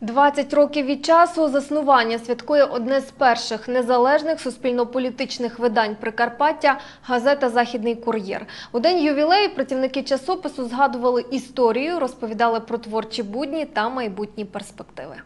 20 років від часу заснування святкує одне з перших незалежних суспільно-політичних видань Прикарпаття газета Західний кур'єр. У день ювілею працівники часопису згадували історію, розповідали про творчі будні та майбутні перспективи.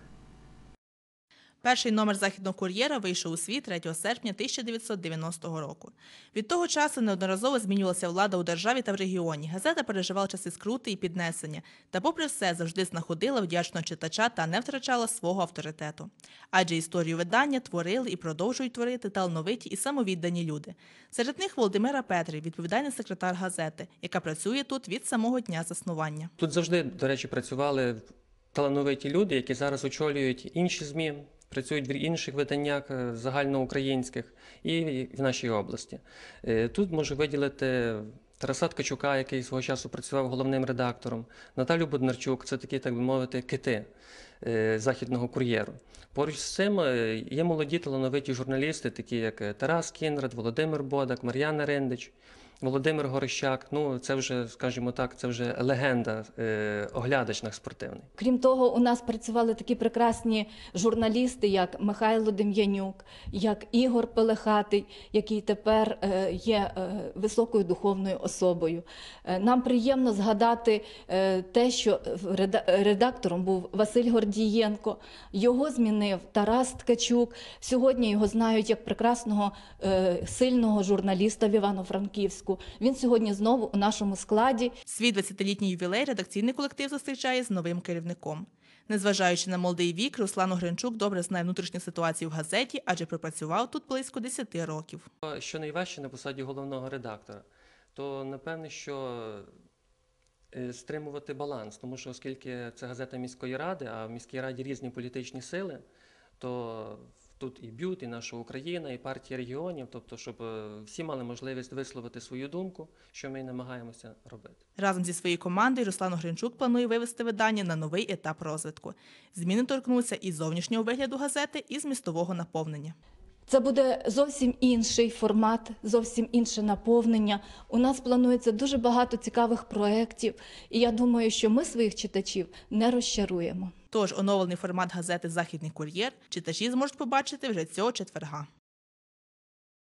Перший номер західного кур'єра вийшов у світ 3 серпня 1990 року. Від того часу неодноразово змінювалася влада у державі та в регіоні. Газета переживала часи скрути і піднесення, та, попри все, завжди знаходила вдячного читача та не втрачала свого авторитету. Адже історію видання творили і продовжують творити талановиті і самовіддані люди. Серед них Володимира Петрий, відповідальний секретар газети, яка працює тут від самого дня заснування. Тут завжди, до речі, працювали талановиті люди, які зараз очолюють інші ЗМІ, працюють в інших виданнях е, загальноукраїнських і в нашій області. Е, Тут можу виділити Тараса Ткачука, який свого часу працював головним редактором, Наталю Боднарчук, це такі, так би мовити, кити е, західного кур'єру. Поруч з цим є молоді талановиті журналісти, такі як Тарас Кінрад, Володимир Бодак, Мар'яна Рендич. Володимир Горищак, ну це вже, скажімо так, це вже легенда, е, оглядач наш спортивний. Крім того, у нас працювали такі прекрасні журналісти, як Михайло Дем'янюк, як Ігор Пелехатий, який тепер е, є е, високою духовною особою. Е, Нам приємно згадати е, те, що реда- редактором був Василь Гордієнко. Його змінив Тарас Ткачук. Сьогодні його знають як прекрасного е, сильного журналіста в Івано-Франківську. Він сьогодні знову у нашому складі. Свій 20-літній ювілей редакційний колектив зустрічає з новим керівником. Незважаючи на молодий вік, Руслан Огринчук добре знає внутрішню ситуацію в газеті, адже пропрацював тут близько 10 років. Що найважче на посаді головного редактора, то напевне, що е, стримувати баланс, тому що оскільки це газета міської ради, а в міській раді різні політичні сили, то тут і б'ют, і наша Україна, і партія регіонів, тобто, щоб е, всі мали можливість висловити свою думку, що ми намагаємося робити. Разом зі своєю командою Руслан Гринчук планує вивести видання на новий етап розвитку. Зміни торкнуться і зовнішнього вигляду газети, і змістового наповнення. Це буде зовсім інший формат, зовсім інше наповнення. У нас планується дуже багато цікавих проєктів, і я думаю, що ми своїх читачів не розчаруємо. Тож оновлений формат газети Західний кур'єр читачі зможуть побачити вже цього четверга.